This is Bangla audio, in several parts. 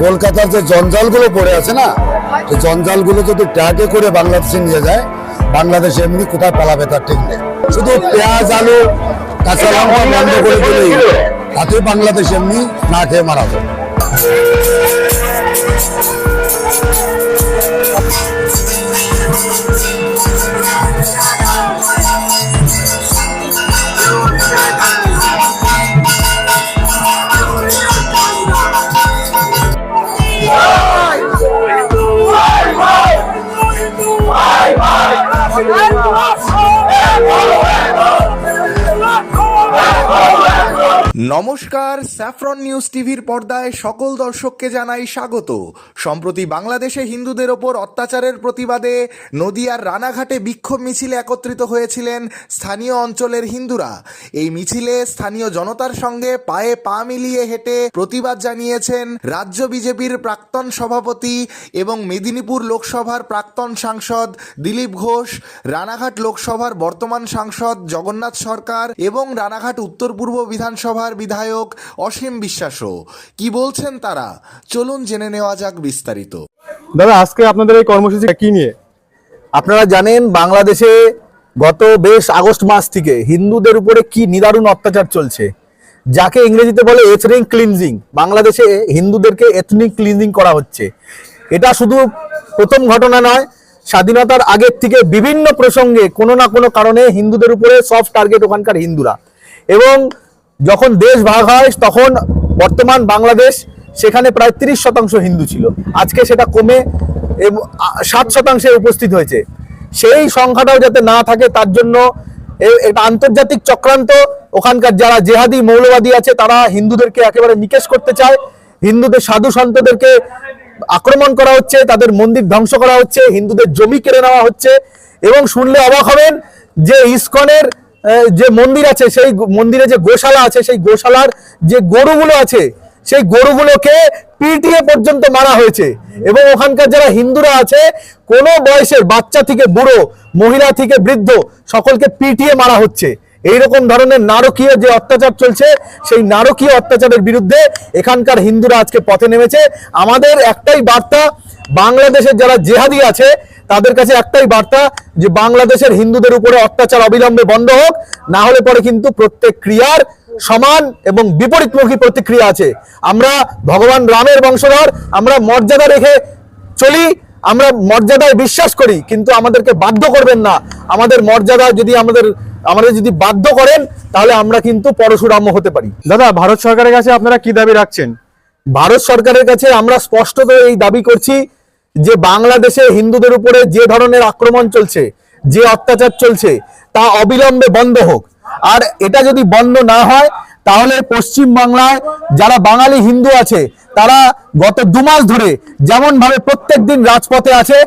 কলকাতার যে জঞ্জালগুলো পড়ে আছে না সেই জঞ্জালগুলো যদি ট্রাকে করে বাংলাদেশে নিয়ে যায় বাংলাদেশে এমনি কোথায় পালাবে তার ঠিক নেই। শুধু পেঁয়াজ আলু কাঁচা লঙ্কা বন্ধ করে দিলেই তাতে বাংলাদেশ এমনি না খেয়ে মারা যাবে নমস্কার, স্যাফরন নিউজ টিভির পর্দায় সকল দর্শককে জানাই স্বাগত। সম্প্রতি বাংলাদেশে হিন্দুদের ওপর অত্যাচারের প্রতিবাদে নদিয়ার রানাঘাটে বিক্ষোভ মিছিলে একত্রিত হয়েছিলেন স্থানীয় অঞ্চলের হিন্দুরা। এই মিছিলে স্থানীয় জনতার সঙ্গে পায়ে পা মিলিয়ে হেঁটে প্রতিবাদ জানিয়েছেন রাজ্য বিজেপির প্রাক্তন সভাপতি এবং মেদিনীপুর লোকসভার প্রাক্তন সাংসদ দিলীপ ঘোষ, রানাঘাট লোকসভার বর্তমান সাংসদ জগন্নাথ সরকার এবং রানাঘাট উত্তর পূর্ব বিধানসভার বিধায়ক অসীম বিশ্বাসও। কি বলছেন তারা? চলুন জেনে নেওয়া যাক বিস্তারিত। দাদা আজকে আপনাদের এই কর্মসূচি কি নিয়ে? আপনারা জানেন বাংলাদেশে গত বেশ আগস্ট মাস থেকে হিন্দুদের উপরে কি নিদারুণ অত্যাচার চলছে। যাকে ইংরেজিতে বলে এথনিক ক্লিনজিং বাংলাদেশে হিন্দুদেরকে এথনিক ক্লিনজিং করা হচ্ছে। এটা শুধু প্রথম ঘটনা নয় স্বাধীনতার আগের থেকে বিভিন্ন প্রসঙ্গে কোনো না কোনো কারণে হিন্দুদের উপরে সফট টার্গেট ওখানকার হিন্দুরা। এবং যখন দেশ ভাগ হয়, তখন বর্তমান বাংলাদেশ সেখানে প্রায় তিরিশ শতাংশ হিন্দু ছিল। আজকে সেটা কমে সাত শতাংশে উপস্থিত হয়েছে। সেই সংখ্যাটাও যাতে না থাকে, তার জন্য এটা আন্তর্জাতিক চক্রান্ত। ওখানকার যারা জেহাদি মৌলবাদী আছে, তারা হিন্দুদেরকে একেবারে নিকেশ করতে চায়। হিন্দুদের, সাধু সন্তদেরকে আক্রমণ করা হচ্ছে, তাদের মন্দির ধ্বংস করা হচ্ছে, হিন্দুদের জমি কেড়ে নেওয়া হচ্ছে। এবং শুনলে অবাক হবেন যে ইসকনের যে মন্দির আছে, সেই মন্দিরে যে গোশালা আছে, সেই গোশালার যে গরুগুলো আছে, সেই গরুগুলোকে পিটিয়ে পর্যন্ত মারা হয়েছে। এবং ওখানকার যারা হিন্দুরা আছে, কোনো বয়সের বাচ্চা থেকে বুড়ো, মহিলা থেকে বৃদ্ধ, সকলকে পিটিয়ে মারা হচ্ছে। এইরকম ধরনের নারকীয় যে অত্যাচার চলছে, সেই নারকীয় অত্যাচারের বিরুদ্ধে এখানকার হিন্দুরা আজকে পথে নেমেছে। আমাদের একটাই বার্তা, বাংলাদেশের যারা জেহাদি আছে তাদের কাছে একটাই বার্তা যে বাংলাদেশের হিন্দুদের উপরে অত্যাচার অবিলম্বে বন্ধ হোক না হলে পরে কিন্তু প্রত্যেক ক্রিয়ার সমান এবং বিপরীতমুখী প্রতিক্রিয়া আছে। আমরা ভগবান রামের বংশধর আমরা মর্যাদা রেখে চলি আমরা মর্যাদায় বিশ্বাস করি কিন্তু আমাদেরকে বাধ্য করবেন না। আমাদের মর্যাদা যদি আমাদের আমাদের যদি বাধ্য করেন তাহলে আমরা কিন্তু পরশুরাম্য হতে পারি। দাদা ভারত সরকারের কাছে আপনারা কি দাবি রাখছেন? ভারত সরকারের কাছে আমরা স্পষ্টত এই দাবি করছি যে বাংলাদেশে হিন্দুদের উপরে যে ধরনের আক্রমণ চলছে, যে অত্যাচার চলছে, তা অবিলম্বে বন্ধ হোক। আর এটা যদি বন্ধ না হয়, তাহলে পশ্চিম বাংলায় যারা বাঙালি হিন্দু আছে, তারা গত দু মাস ধরে যেমন ভাবে প্রত্যেক দিন রাজপথে আছে,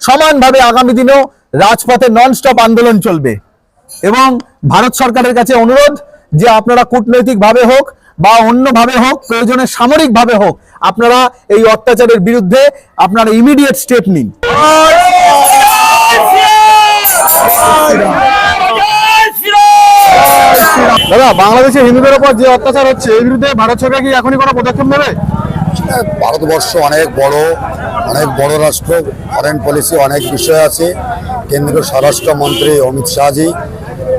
সমানভাবে আগামী দিনেও রাজপথে ননস্টপ আন্দোলন চলবে। এবং ভারত সরকারের কাছে অনুরোধ যে আপনারা কূটনৈতিকভাবে হোক বা অন্যভাবে হোক, প্রয়োজনে সামরিকভাবে হোক আপনারা এই অত্যাচারের বিরুদ্ধে আপনারা ইমিডিয়েট স্টেপ নিন। দাদা বাংলাদেশে হিন্দুদের উপর যে অত্যাচার হচ্ছে এই বিরুদ্ধে ভারত সরকার কি এখনই কোনো পদক্ষেপ নেবে? ভারতবর্ষ অনেক বড় অনেক বড় রাষ্ট্র ফরেন পলিসি অনেক বিষয় আছে। কেন্দ্রীয় স্বরাষ্ট্রমন্ত্রী অমিত শাহজি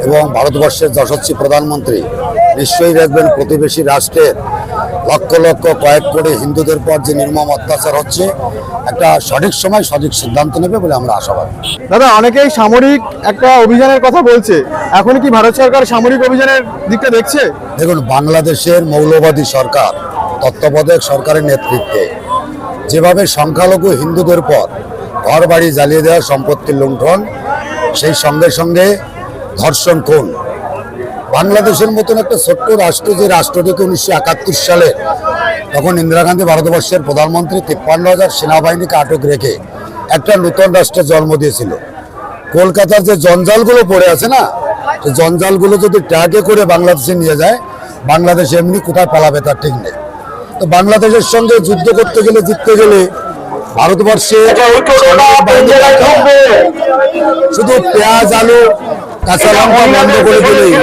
এবং ভারতবর্ষের যশস্বী প্রধানমন্ত্রী নিশ্চয়ই দেখবেন প্রতিবেশী রাষ্ট্রের লক্ষ লক্ষ কয়েক কোটি হিন্দুদের পর যে নির্মম অত্যাচার হচ্ছে একটা সঠিক সময় সঠিক সিদ্ধান্ত নেবে বলে আমরা আশাবাদী। দাদা অনেকেই সামরিক একটা অভিযানের কথা বলছে। এখন কি ভারত সরকার সামরিক অভিযানের দিকটা দেখছে? দেখুন বাংলাদেশের মৌলবাদী সরকার তত্ত্বাবধায়ক সরকারের নেতৃত্বে যেভাবে সংখ্যালঘু হিন্দুদের পর ঘর বাড়ি জ্বালিয়ে দেওয়া সম্পত্তির লুণ্ঠন সেই সঙ্গে সঙ্গে ধর্ষণ খুন বাংলাদেশের মতন একটা ছোট্ট রাষ্ট্র যে রাষ্ট্রটিকে উনিশশো একাত্তর সালে তখন ইন্দিরা গান্ধী ভারতবর্ষের প্রধানমন্ত্রী তিপ্পান্ন হাজার সেনাবাহিনীকে আটক রেখে একটা নূতন রাষ্ট্রের জন্ম দিয়েছিল। কলকাতার যে জঞ্জালগুলো পড়ে আছে না সেই জঞ্জালগুলো যদি ট্রাকে করে বাংলাদেশে নিয়ে যায় বাংলাদেশ এমনি কোথায় পালাবে তার ঠিক নেই। তো বাংলাদেশের সঙ্গে যুদ্ধ করতে গেলে জিততে গেলে ভারতবর্ষে শুধু পেঁয়াজ আলু কাঁচা লঙ্কা বন্ধ করে দিলেই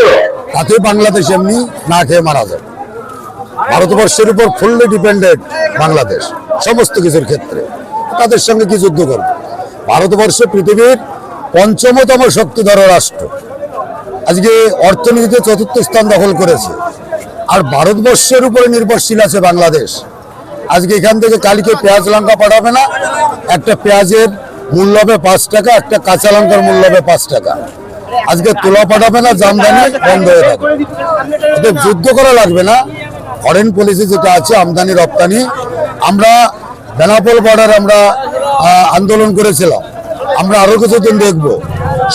তাতে বাংলাদেশ এমনি না খেয়ে মারা যায়। ভারতবর্ষের উপর ফুললি ডিপেন্ডেন্ট বাংলাদেশ, সমস্ত কিছুর ক্ষেত্রে। তাদের সঙ্গে কি যুদ্ধ করবে? ভারতবর্ষ পৃথিবীর পঞ্চমতম শক্তিধর রাষ্ট্র। আজকে অর্থনীতিতে চতুর্থ স্থান দখল করেছে। আর ভারতবর্ষের উপরে নির্ভরশীল আছে বাংলাদেশ। আজকে এখান থেকে কালকে পেঁয়াজ লঙ্কা পাঠাবে না। একটা পেঁয়াজের মূল্য হবে পাঁচ টাকা, একটা কাঁচা লঙ্কার মূল্য হবে পাঁচ টাকা। আজকে তুলা পাঠাবে না, জামদানি বন্ধ হয়ে এতে যুদ্ধ করা লাগবে না। ফরেন পলিসি যেটা আছে, আমদানি, রপ্তানি, আমরা বেনাপোল বর্ডার আমরা আন্দোলন করেছিলাম। আমরা আরও কিছুদিন দেখব।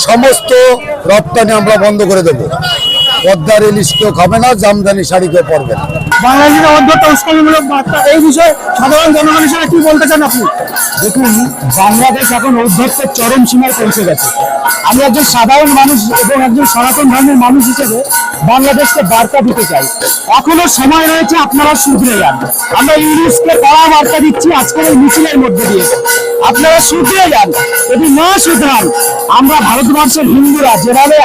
সমস্ত রপ্তানি আমরা বন্ধ করে দেব। পদ্মার ইলিশ কেউ খাবে না, জামদানি শাড়ি কেউ পরবে না। বাংলাদেশের অধ্যক্ষ উস্কানিমূলক বার্তা, এই বিষয়ে সাধারণ জনগণের সঙ্গে কি বলতে চান আপনি? দেখুন, বাংলাদেশ এখন অধ্যক্ষের চরম সীমায় পৌঁছে গেছে। আমি একজন সাধারণ মানুষ এবং একজন সনাতন ধর্মের মানুষ হিসেবে বাংলাদেশকে বার্তা দিতে চাই। এখনও সময় রয়েছে, আপনারা শুধরে যান। আমরা ইংলিশকে কড়া বার্তা দিচ্ছি, আজকের এই মিছিলের মধ্যে দিয়ে। আপনারা শুধরে যান, যদি না শুধরান, আমরা ভারতবর্ষের হিন্দুরা যেভাবে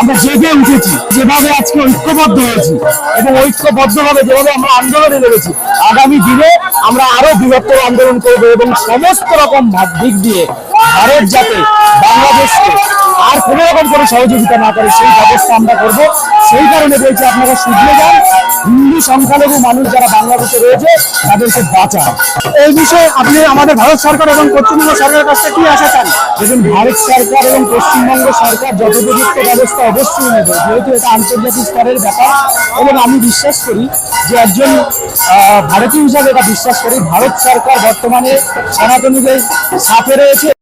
আমরা জেগে উঠেছি, যেভাবে আজকে ঐক্যবদ্ধ হয়েছি, এবং ঐক্যবদ্ধভাবে যেভাবে আমরা আন্দোলনে লেগেছি আগামী দিনে আমরা আরও বৃহত্তর আন্দোলন করব এবং সমস্ত রকম দিক দিয়ে ভারত যাতে বাংলাদেশকে আর কোনো রকম কোনো সহযোগিতা না করে সেই ব্যবস্থা আমরা করব। সেই কারণে বলছি, আপনারা শুধরে যান। হিন্দু সংখ্যালঘু মানুষ যারা বাংলাদেশে রয়েছে, তাদেরকে বাঁচান। এই বিষয়ে আপনি আমাদের ভারত সরকার এবং পশ্চিমবঙ্গ সরকারের কাছ কি আশা চান? দেখুন, ভারত সরকার এবং পশ্চিমবঙ্গ সরকার যথোপযুক্ত ব্যবস্থা অবশ্যই নেবে। যেহেতু এটা আন্তর্জাতিক স্তরের ব্যাপার, এবং আমি বিশ্বাস করি যে একজন ভারতীয় হিসাবে এটা বিশ্বাস করি। ভারত সরকার বর্তমানে সনাতনীদের সাথে রয়েছে।